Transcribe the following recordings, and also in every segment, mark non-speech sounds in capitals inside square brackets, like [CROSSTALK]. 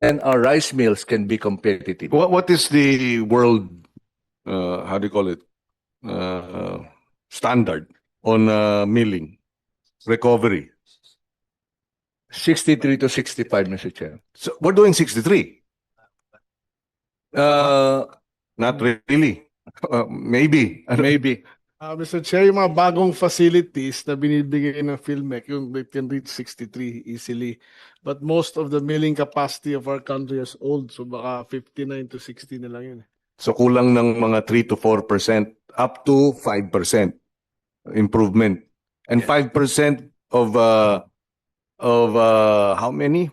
then our rice mills can be competitive. What what is the world uh, how do you call it uh, standard on uh, milling recovery? 63 to 65, Mr. Chair. So we're doing 63. Uh, Not really. Uh, maybe. maybe. Ah, Mr. Chair, yung mga bagong facilities na binibigay ng PhilMec, yung they can reach 63 easily. But most of the milling capacity of our country is old, so baka 59 to 60 na lang yun. eh. So kulang ng mga 3 to 4% up to 5% improvement. And 5% of uh, of uh, how many?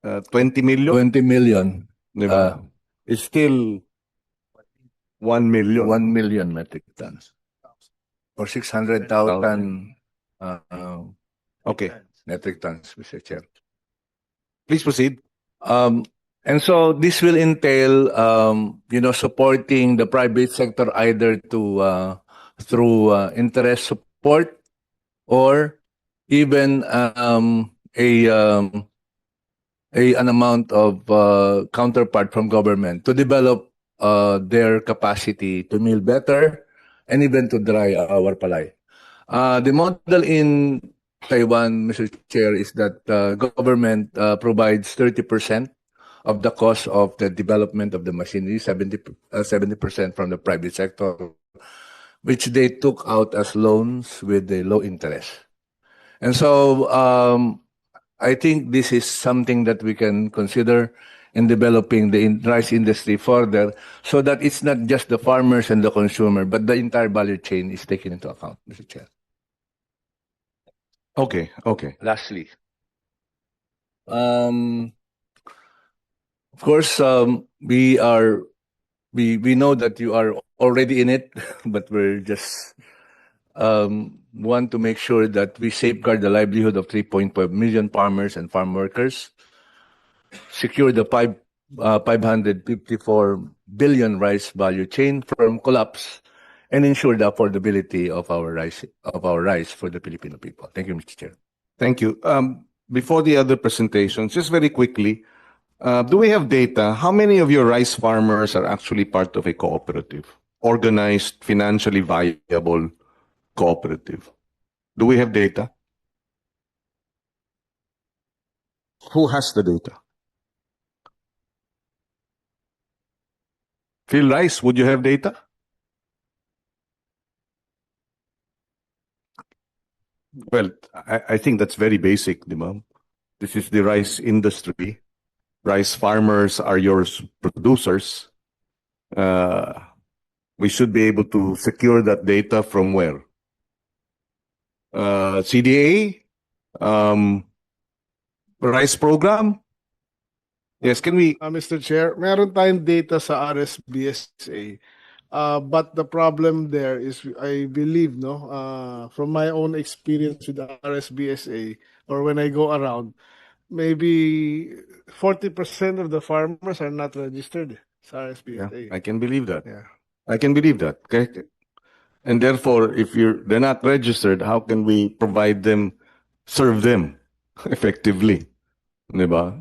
Uh, 20 million, 20 million. di ba? Uh, Is still 1 million. 1 million metric tons. Or 600,000 uh, uh, Okay, metric tons, Mr. Chair. please proceed. Um, and so this will entail, um, you know, supporting the private sector either to uh, through uh, interest support or even um, a um, a an amount of uh, counterpart from government to develop uh, their capacity to mill better and even to dry our palay. Uh, the model in Taiwan, Mr. Chair, is that uh, government uh, provides 30% of the cost of the development of the machinery, 70, uh, 70% from the private sector, which they took out as loans with a low interest. And so um, I think this is something that we can consider in developing the in- rice industry further so that it's not just the farmers and the consumer, but the entire value chain is taken into account, Mr. Chair. Okay, okay. lastly, um, of course, um, we are, we, we know that you are already in it, [LAUGHS] but we're just, um, want to make sure that we safeguard the livelihood of 3.5 million farmers and farm workers, secure the five, uh, 554 billion rice value chain from collapse, and ensure the affordability of our rice, of our rice for the Filipino people. Thank you, Mr. Chair. Thank you. Um, before the other presentations, just very quickly, uh, do we have data? How many of your rice farmers are actually part of a cooperative, organized, financially viable cooperative? Do we have data? Who has the data? Phil Rice, would you have data? Well, I, I think that's very basic, di? This is the rice industry. Rice farmers are your producers. Uh, we should be able to secure that data from where? Uh, CDA? Um, rice program? Yes, can we? Ah, Mr. Chair, meron tayong data sa RSBSA. Uh, but the problem there is, I believe, no, uh, from my own experience with RSBSA, or when I go around, maybe 40% of the farmers are not registered sa Yeah, RSBSA. I can believe that. Yeah. I can believe that. Okay. And therefore, if you're they're not registered, how can we provide them, serve them [LAUGHS] effectively? ba?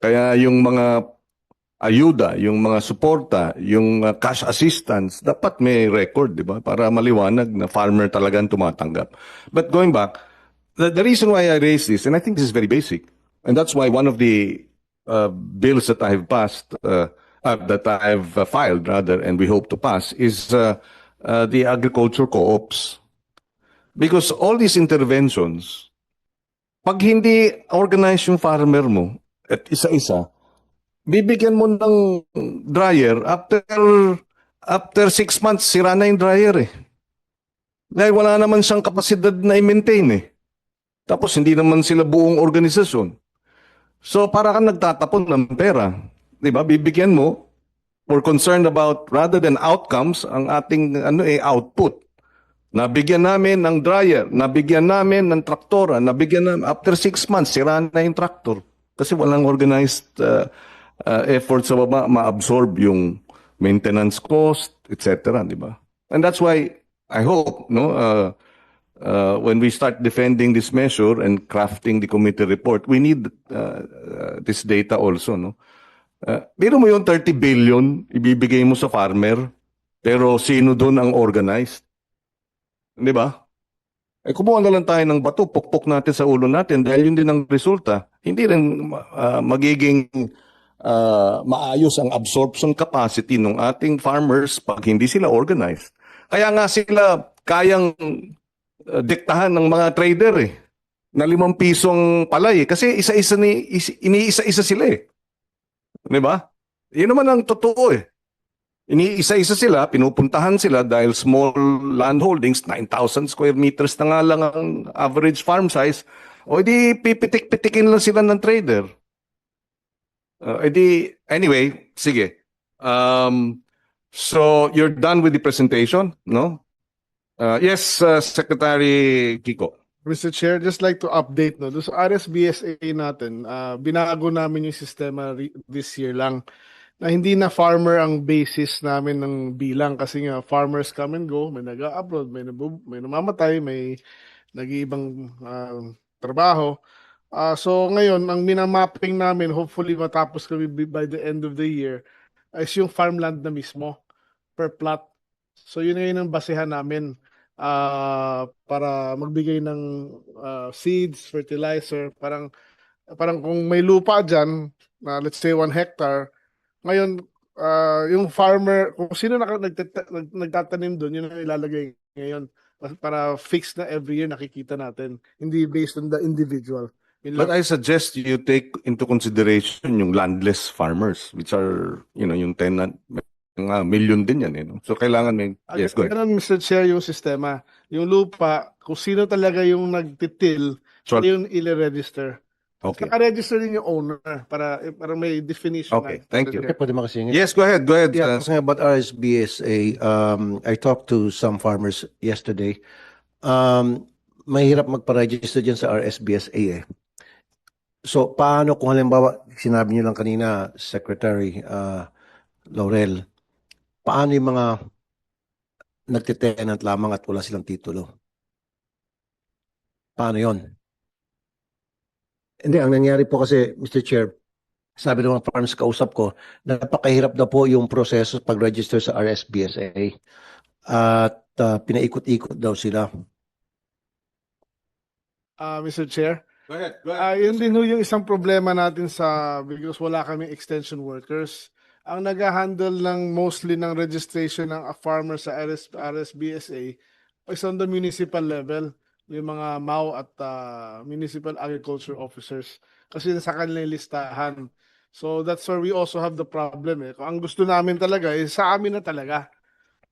Kaya yung mga ayuda, yung mga suporta, yung uh, cash assistance, dapat may record, 'di ba? Para maliwanag na farmer talagang tumatanggap. But going back, the, the reason why I raised this, and I think this is very basic, and that's why one of the uh, bills that I have passed, uh, uh, that I have uh, filed rather, and we hope to pass, is uh, uh, the agriculture co-ops. Because all these interventions, pag hindi organized yung farmer mo, at isa-isa, bibigyan mo ng dryer, after after six months, sira na yung dryer eh. Dahil wala naman siyang kapasidad na i-maintain eh. Tapos hindi naman sila buong organisasyon. So para kang nagtatapon ng pera. 'Di ba? Bibigyan mo we're concerned about rather than outcomes ang ating ano eh output. Nabigyan namin ng dryer, nabigyan namin ng traktora, nabigyan namin after six months sira na yung tractor kasi walang organized uh, uh, effort sa baba ma-absorb yung maintenance cost, etc., di ba? And that's why I hope no uh, uh, when we start defending this measure and crafting the committee report, we need uh, uh, this data also, no? Uh, mo yung 30 billion, ibibigay mo sa farmer, pero sino doon ang organized? Di ba? Eh kumuha na lang tayo ng bato, pukpok natin sa ulo natin dahil yun din ang resulta. Hindi rin uh, magiging uh, maayos ang absorption capacity ng ating farmers pag hindi sila organized. Kaya nga sila kayang uh, diktahan ng mga trader eh na limang pisong palay eh. kasi isa-isa ni is- iniisa-isa sila eh. 'Di ba? Yun naman ang totoo eh. Iniisa-isa sila, pinupuntahan sila dahil small land holdings, 9,000 square meters na nga lang ang average farm size. O di pipitik-pitikin lang sila ng trader. Uh, edi, anyway, sige. Um, so, you're done with the presentation, no? Uh, yes, uh, Secretary Kiko. Mr. Chair, just like to update no, sa RSBSA natin, ah, binago namin yung sistema this year lang na hindi na farmer ang basis namin ng bilang kasi nga farmers come and go, may nag-abroad, may, may namamatay, may nag-iibang ah, trabaho. Ah, so ngayon, ang minamapping namin, hopefully matapos kami by the end of the year, is yung farmland na mismo per plot. So yun ngayon ang basehan namin ah para magbigay ng ah, seeds, fertilizer, parang parang kung may lupa diyan, na let's say one hectare, ngayon ah, yung farmer, kung sino nag- nagtatanim doon, yun ang ilalagay ngayon para fix na every year nakikita natin, hindi based on the individual. Yun But lang. I suggest you take into consideration yung landless farmers, which are, you know, yung tenant, mga million din yan, eh, no? So, kailangan may, Ah, yes, go ahead. Ganun, Mr. Chair, yung sistema. Yung lupa, kung sino talaga yung nagtitil, So, yun ile-register. Okay. Naka-register din yung owner para para may definition. Okay, nga. thank you. Okay, pwede makasingit. Yes, go ahead, go ahead. Yeah, uh, talking about RSBSA, um, I talked to some farmers yesterday. Um, mahirap magpa-register dyan sa RSBSA eh. So, paano kung halimbawa, sinabi niyo lang kanina, Secretary uh, Laurel, paano yung mga nagtitenant lamang at wala silang titulo? Paano yon? Hindi, ang nangyari po kasi, Mr. Chair, sabi ng mga farms kausap ko, napakahirap na po yung proseso pag-register sa RSBSA. At uh, pinaikot-ikot daw sila. Ah, Mr. Chair. Go ahead, go Ah, yun din ho yung isang problema natin sa because wala kaming extension workers. Ang nag-handle ng mostly ng registration ng a farmer sa RS, RSBSA is on the municipal level, yung mga MAU at ah, municipal agriculture officers kasi sa kanila yung listahan. So that's where we also have the problem eh. Kung ang gusto namin talaga is sa amin na talaga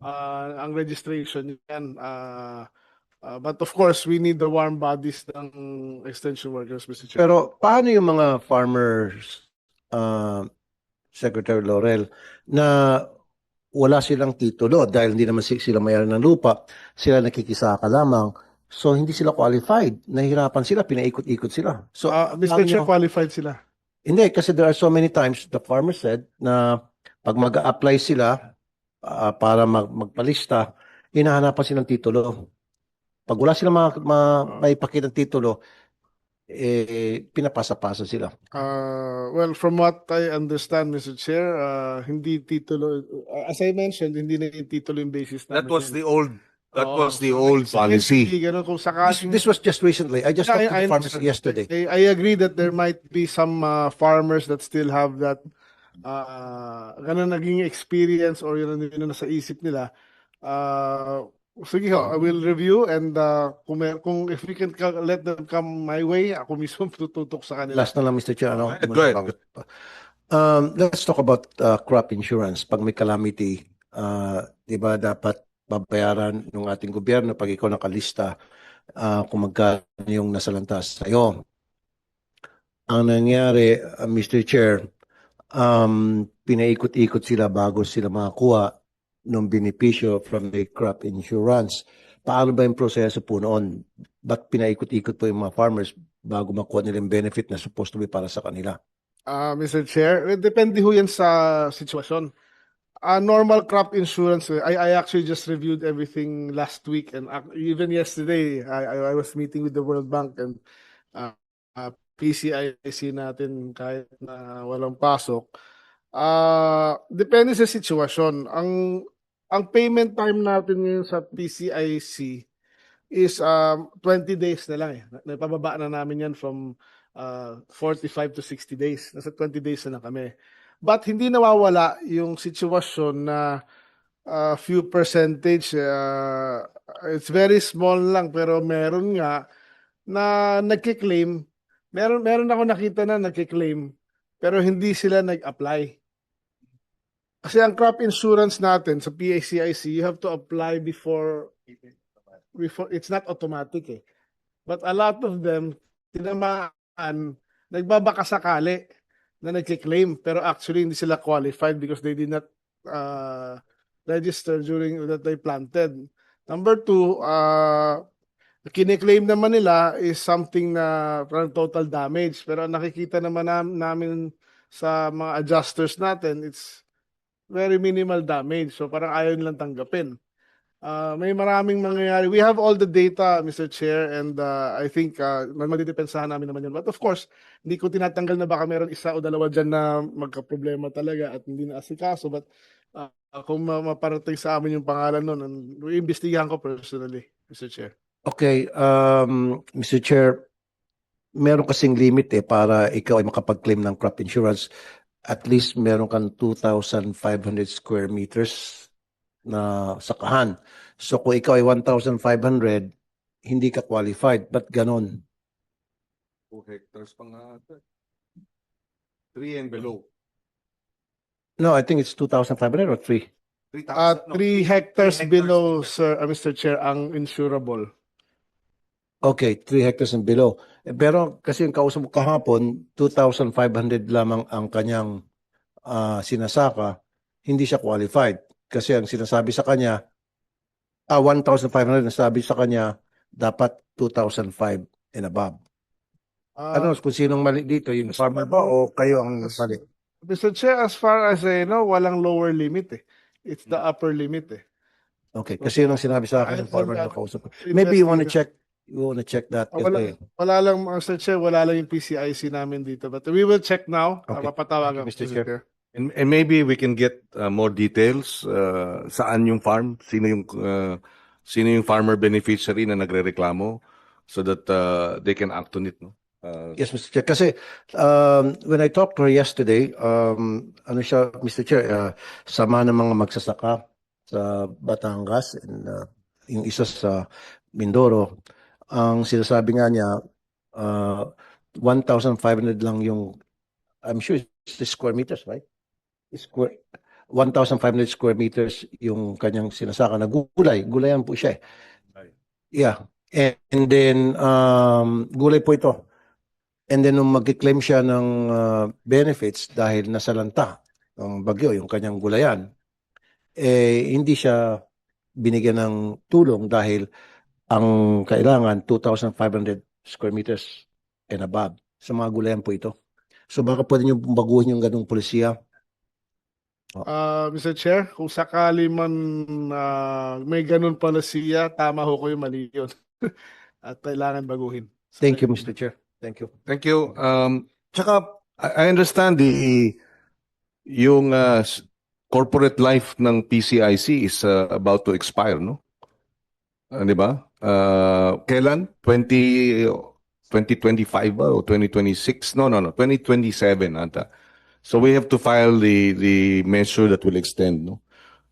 ah, ang registration yan. Ah, ah, but of course, we need the warm bodies ng extension workers, Mr. Chair. Pero paano yung mga farmers, uh, Secretary Laurel, na wala silang titulo dahil hindi naman si- sila mayroon ng lupa, sila nakikisaka lamang. So, hindi sila qualified. Nahihirapan sila, pinaikot-ikot sila. So, Ah, Mr. Chair, niyo- qualified sila. Hindi, kasi there are so many times the farmer said na pag mag-apply sila ah, para mag magpalista, hinahanapan silang titulo. Pag wala silang ma, ma, maipakita ng titulo, eh, pinapasa-pasa sila. Uh, well, from what I understand, Mr. Chair, uh, hindi titulo, uh, as I mentioned, hindi na yung titulo yung basis That namin was yan. the old, that Oo. was the old policy. ganun, kung This, sakaling, this was just recently. I just Yeah, talked to the I farmers yesterday. I, I agree that there might be some uh, farmers that still have that uh, ganun naging experience or yun, yun na nasa isip nila. Uh, sige ho, I will review and uh, kung, may- kung if we can let them come my way, ako mismo tututok sa kanila. Last na lang, Mr. Chair. Ano? Go ahead. Um, let's talk about uh, crop insurance. Pag may calamity, uh, di ba dapat babayaran ng ating gobyerno pag ikaw nakalista uh, kung magkano yung nasalanta sa iyo. Ang nangyari, uh, Mr. Chair, um, pinaikot-ikot sila bago sila makakuha ng benepisyo from the crop insurance. Paano ba yung proseso po noon? Ba't pinaikot-ikot po yung mga farmers bago makuha nila yung benefit na supposed to be para sa kanila? Ah, Mr. Chair, depende ho yan sa sitwasyon. Uh, normal crop insurance, eh, I, I actually just reviewed everything last week and even yesterday, I, I, was meeting with the World Bank and uh, uh, PCIC natin kahit na walang pasok. Ah, depende sa sitwasyon. Ang ang payment time natin ngayon sa PCIC is um 20 days na lang eh. Napababa na namin yan from uh, 45 to 60 days. Nasa 20 days na lang kami. But hindi nawawala yung sitwasyon na uh, few percentage, uh, it's very small lang pero meron nga na nagki-claim. Meron, meron ako nakita na nagki-claim pero hindi sila nag-apply. Kasi ang crop insurance natin sa PACIC, you have to apply before before it's not automatic eh. But a lot of them tinamaan nagbabaka sakali na nagki-claim pero actually hindi sila qualified because they did not uh, register during that they planted. Number two, uh, kiniklaim naman nila is something na parang total damage pero ang nakikita naman nam- namin sa mga adjusters natin it's very minimal damage so parang ayaw nilang tanggapin. Uh, may maraming mangyayari. We have all the data, Mr. Chair, and uh, I think uh, madidepensahan namin naman yun. But of course, hindi ko tinatanggal na baka meron isa o dalawa dyan na magka-problema talaga at hindi na asikaso. But uh, kung ma- maparating sa amin yung pangalan nun, iimbestigahan ko personally, Mr. Chair. Okay, um, Mr. Chair, meron kasing limit eh para ikaw ay makapag-claim ng crop insurance. At least meron kang 2,500 square meters na sakahan. So kung ikaw ay 1,500, hindi ka qualified. Ba't ganon? 2 hectares pa nga ata. 3 and below. No, I think it's 2,500 or 3. 3,000. Uh, no, three hectares hectares below, sir, uh, Mr. Chair, ang insurable. Okay, 3 hectares and below. Eh, pero kasi yung kausap mo kahapon, 2,500 lamang ang kanyang ah, sinasaka, hindi siya qualified. Kasi ang sinasabi sa kanya, ah, 1,500 nasabi sa kanya, dapat 2,005 and above. Uh, Ano, kung sinong mali dito, yung farmer ba o kayo ang mali? Mr. Chair, as far as I know, walang lower limit eh. It's the upper limit eh. Okay, kasi yun ang sinabi sa akin ng farmer na kausap. Maybe you wanna Investigate- check, you wanna check that. Ah, wala, wala lang, Mr. Chair, wala lang yung PCIC namin dito. But we will check now. Okay. Okay. Papatawagan ko, you, Mr. Chair. And, and maybe we can get uh, more details uh, saan yung farm, sino yung uh, sino yung farmer beneficiary na nagrereklamo so that uh, they can act on it no. Uh, Yes, Mr. Chair. Kasi um, when I talked to her yesterday, um, ano siya, Mr. Chair, uh, sama ng mga magsasaka sa Batangas and uh, yung isa sa Mindoro, ang sinasabi nga niya, uh, 1,500 lang yung, I'm sure it's the square meters, right? Square, 1,500 square meters yung kanyang sinasaka na gulay. Gulayan po siya eh. Yeah. And, and then, um, gulay po ito. And then nung mag-claim siya ng uh, benefits dahil nasalanta ng bagyo, yung kanyang gulayan, eh hindi siya binigyan ng tulong dahil ang kailangan 2,500 square meters and above sa mga gulayan po ito. So baka pwede pong baguhin yung ganung polisiya. Uh, Mr. Chair, kung sakali man ah, may ganun pala siya, tama ho ko yung mali yun. [LAUGHS] At kailangan baguhin. Thank you, Mr. Chair. Thank you. Thank you. Um, tsaka, I I understand the, yung uh, corporate life ng PCIC is uh, about to expire, no? Uh, di ba? Uh, kailan? 20, 2025 ba o 2026? No, no, no. 2027 ata. So we have to file the, the measure that will extend, no?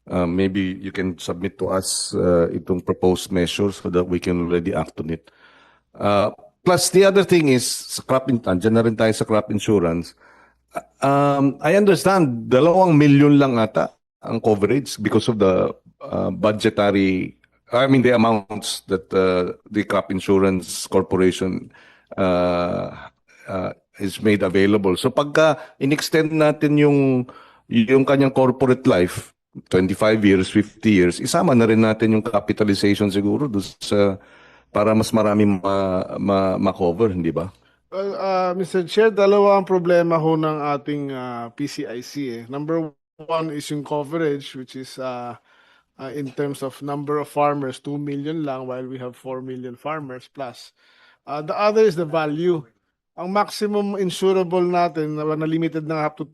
Uh, maybe you can submit to us uh, itong proposed measures so that we can already act on it. Uh, plus, the other thing is, sa crop, in- rin tayo sa crop insurance. Um, I understand, dalawang milyon lang ata ang coverage because of the uh, budgetary, I mean the amounts that uh, the crop insurance corporation uh, uh, is made available. So pagka inextend natin yung yung kanyang corporate life, 25 years, 50 years, isama na rin natin yung capitalization siguro doon sa para mas marami ma, ma, ma-cover, hindi ba? Well, uh, Mr. Chair, dalawa ang problema ho ng ating uh, PCIC. Eh. Number one is yung coverage, which is uh, uh, in terms of number of farmers, 2 million lang, while we have 4 million farmers plus. Uh, the other is the value ang maximum insurable natin na, limited na up to